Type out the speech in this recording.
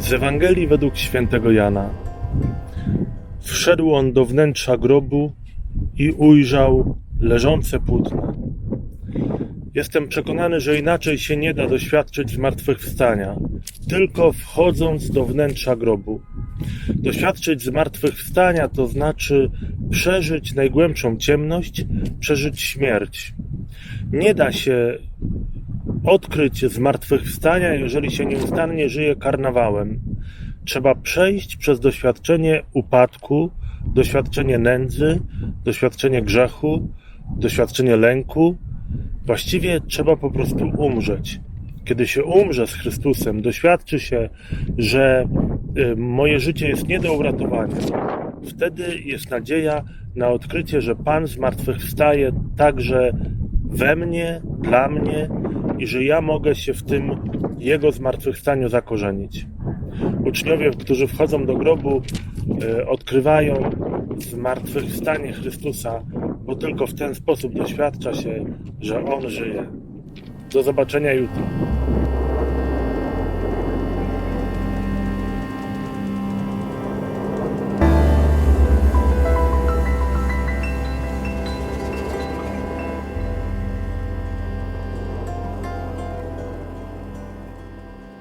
Z Ewangelii według świętego Jana. Wszedł on do wnętrza grobu i ujrzał leżące płótno. Jestem przekonany, że inaczej się nie da doświadczyć zmartwychwstania, tylko wchodząc do wnętrza grobu. Doświadczyć zmartwychwstania to znaczy przeżyć najgłębszą ciemność, przeżyć śmierć. Nie da się odkryć zmartwychwstania, jeżeli się nieustannie żyje karnawałem. Trzeba przejść przez doświadczenie upadku, doświadczenie nędzy, doświadczenie grzechu, doświadczenie lęku. Właściwie trzeba po prostu umrzeć. Kiedy się umrze z Chrystusem, doświadczy się, że y, moje życie jest nie do uratowania. Wtedy jest nadzieja na odkrycie, że Pan zmartwychwstaje także we mnie, dla mnie i że ja mogę się w tym Jego zmartwychwstaniu zakorzenić. Uczniowie, którzy wchodzą do grobu, e, odkrywają zmartwychwstanie Chrystusa, bo tylko w ten sposób doświadcza się, że On żyje. Do zobaczenia jutro.